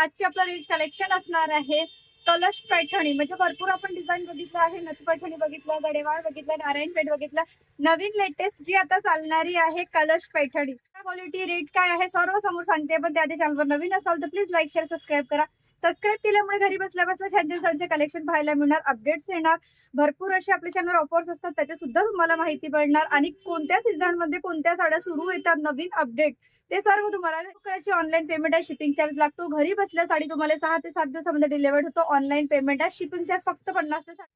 आजची आपलं rich collection असणार आहे. कलश पैठणी म्हणजे भरपूर आपण डिझाईन बघितलं आहे. नथ पैठणी बघितलं गडेवाळ बघितलं नारायण पेठ बघितलं. नवीन लेटेस्ट जी आता चालणारी आहे कलश पैठणी. क्वालिटी रेट काय आहे सर्व समोर सांगते. पण त्या चॅनलवर नवीन असाल तर प्लीज लाईक शेअर सबस्क्राईब करा. सबस्क्राईब केल्यामुळे घरी बसल्या बसल्या छान छान साडीचे कलेक्शन पाहायला मिळणार. अपडेट्स येणार. भरपूर असे आपल्या चॅनल ऑफर्स असतात. त्याच्या सुद्धा तुम्हाला माहिती पडणार. आणि कोणत्या सीझनमध्ये कोणत्या साड्या सुरू येतात नवीन अपडेट ते सर्व तुम्हाला करायची. ऑनलाईन पेमेंट आहे शिपिंग चार्ज लागतो. घरी बसल्या साडी तुम्हाला सहा ते सात दिवसामध्ये डिलिव्हर्ड होतो. ऑनलाईन पेमेंट आहे शिपिंग चार्ज फक्त पन्नास ते साठ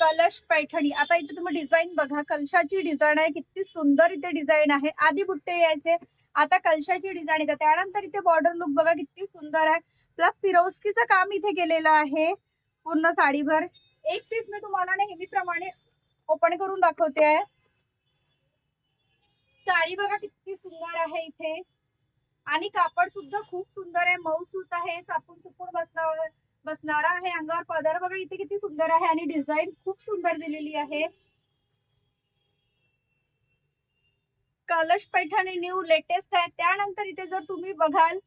कलश पैठणी. आता इथे तुम्ही डिझाईन बघा कलशाची डिझाईन आहे किती सुंदर इथे डिझाईन आहे. आधी बुट्टे यायचे आता कलशाची डिझाईन येते. त्यानंतर इथे बॉर्डर लुक बघा किती सुंदर आहे. प्लस फिरोस्कीचं काम इथे केलेलं आहे पूर्ण साडीभर. एक पीस मी तुम्हाला नेहमीप्रमाणे ओपन करून दाखवते आहे. साडी बघा किती सुंदर आहे इथे. आणि कापड सुद्धा खूप सुंदर आहे. मऊ सूत आहे चापून चुपून बसणार बसणारा आहे अंगावर पदर. बघा इथे किती सुंदर आहे आणि डिझाईन खूप सुंदर दिलेली आहे. कलश पैठणी न्यू लेटेस्ट आहे. त्यानंतर इथे जर तुम्ही बघाल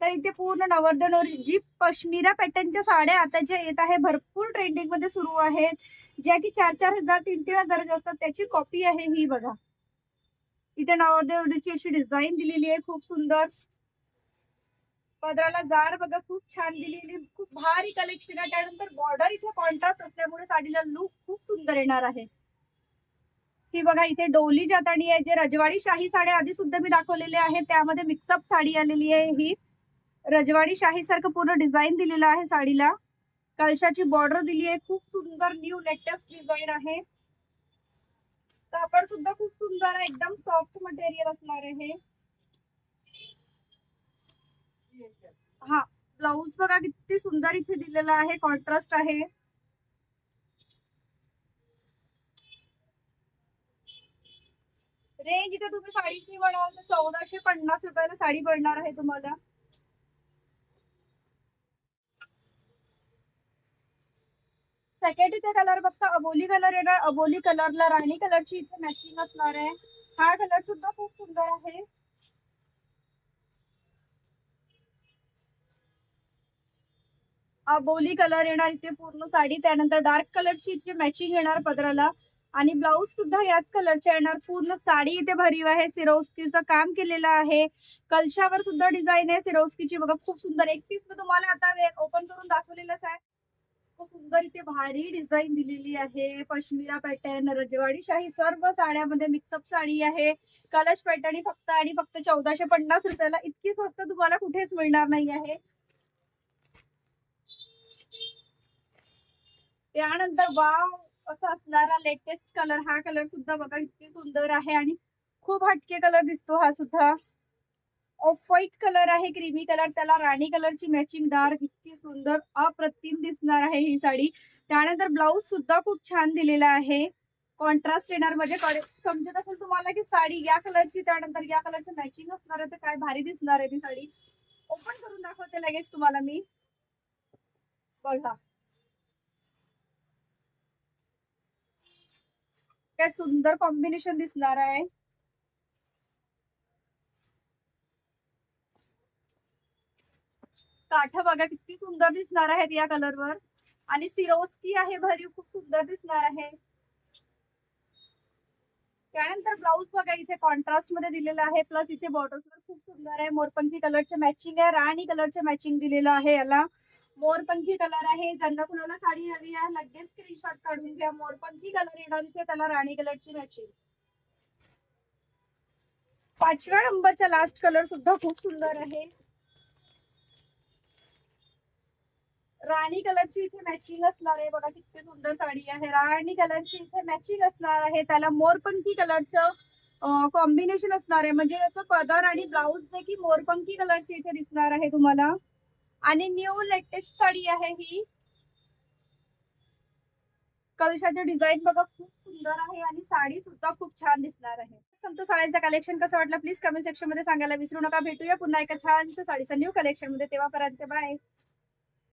तर इथे पूर्ण नवर्धनवरी जी पश्मिरा पॅटर्नच्या साड्या आता ज्या येत आहे. भरपूर ट्रेंडिंगमध्ये सुरू आहेत. ज्या की चार चार हजार तीन तीन हजाराच्या असतात. त्याची कॉपी आहे ही बघा. इथे नवरदेवरीची अशी डिझाईन दिलेली आहे. खूप सुंदर. पदराला जार बघा खूप छान दिलेली खूप भारी कलेक्शन आहे. त्यानंतर बॉर्डर इथे कॉन्ट्रास्ट असल्यामुळे साडीला लुक खूप सुंदर येणार आहे. ही बघा इथे डोली जातानी आहे जे रजवाडी शाही साड्या आधी सुद्धा मी दाखवलेले आहे त्यामध्ये मिक्सअप साडी आलेली आहे ही. रजवाडी शाही सारखं पूर्ण डिझाईन दिलेलं आहे साडीला. कलशाची बॉर्डर दिली आहे. खूप सुंदर न्यू लेटेस्ट डिझाईन आहे. कापड सुद्धा खूप सुंदर आहे. एकदम सॉफ्ट मटेरियल असणार आहे. हा ब्लाऊज बघा किती सुंदर इथे दिलेला आहे कॉन्ट्रास्ट आहे. रेंज इथे तुम्ही साडीची म्हणाल तर चौदाशे पन्नास रुपयाला साडी पडणार आहे तुम्हाला. सेकंड इथे कलर बघता अबोली कलर येणार अबोली कलरला राणी कलरची इथे मॅचिंग असणार आहे. हा कलर सुद्धा खूप सुंदर आहे. बोली कलर येणार इथे पूर्ण साडी त्यानंतर डार्क कलरची इथे मॅचिंग येणार पदराला. आणि ब्लाऊज सुद्धा याच कलरच्या येणार. पूर्ण साडी इथे भरीव आहे. सिरोस्कीचं काम केलेलं आहे. कलशावर सुद्धा डिझाईन आहे सिरोस्कीची. बघा खूप सुंदर. एक पीस मी तुम्हाला आता ओपन करून दाखवलेलंच आहे. खूप सुंदर इथे भारी डिझाईन दिलेली आहे. पश्मिरा पॅटर्न रजवाडी शाही सर्व साड्यामध्ये मिक्सअप साडी आहे. कलश पॅटर्न फक्त आणि फक्त चौदाशे पन्नास रुपयाला इतकी स्वस्त तुम्हाला कुठेच मिळणार नाही आहे. त्यानंतर वाव असा असणारा लेटेस्ट कलर हा कलर सुद्धा बघा किती सुंदर आहे आणि खूप हटके कलर दिसतो हा सुद्धा. ऑफ व्हाईट कलर आहे क्रीमी कलर त्याला राणी कलरची मॅचिंग डार्क इतकी सुंदर अप्रतिम दिसणार आहे ही साडी. त्यानंतर ब्लाऊज सुद्धा खूप छान दिलेला आहे. कॉन्ट्रास्ट येणार म्हणजे समजत असेल तुम्हाला की साडी या कलरची त्यानंतर या कलरची मॅचिंग असणार आहे तर काय भारी दिसणार आहे ती साडी. ओपन करून दाखवते लगेच तुम्हाला मी. बघा. काय सुंदर कॉम्बिनेशन दिसणार आहे. काठ बघा किती सुंदर दिसणार आहेत या कलरवर आणि सिरोस्की आहे भरीव खूप सुंदर दिसणार आहे. त्यानंतर ब्लाऊज बघा इथे कॉन्ट्रास्टमध्ये दिलेला आहे. प्लस इथे बॉर्डर्स खूप सुंदर आहे. मोरपंखी कलरचे मॅचिंग आहे. राणी कलरचे मॅचिंग दिलेलं आहे याला. मोरपंखी कलर आहे. ज्यांना कुणाला साडी हवी आहे लगेच स्क्रीनशॉट काढून घ्या. मोरपंखी कलर येणार इथे. त्याला राणी कलरची मॅचिंग पाचव्या नंबरचा लास्ट कलर सुद्धा खूप सुंदर आहे. राणी कलरची इथे मॅचिंग असणार आहे. बघा किती सुंदर साडी आहे. राणी कलरची इथे मॅचिंग असणार आहे. त्याला मोरपंखी कलरचं कॉम्बिनेशन असणार आहे. म्हणजे याचं पदर आणि ब्लाऊज जे की मोरपंखी कलरची इथे दिसणार आहे तुम्हाला. आणि न्यू लेटेस्ट साडी आहे ही. कलशाचे डिझाईन बघा खूप सुंदर आहे आणि साडी सुद्धा खूप छान दिसणार आहे. तुमचं साड्यांचं कलेक्शन कसं वाटलं प्लीज कमेंट सेक्शनमध्ये सांगायला विसरू नका. भेटूया पुन्हा एका छानसं साडीचं न्यू कलेक्शनमध्ये. तेव्हापर्यंत बाय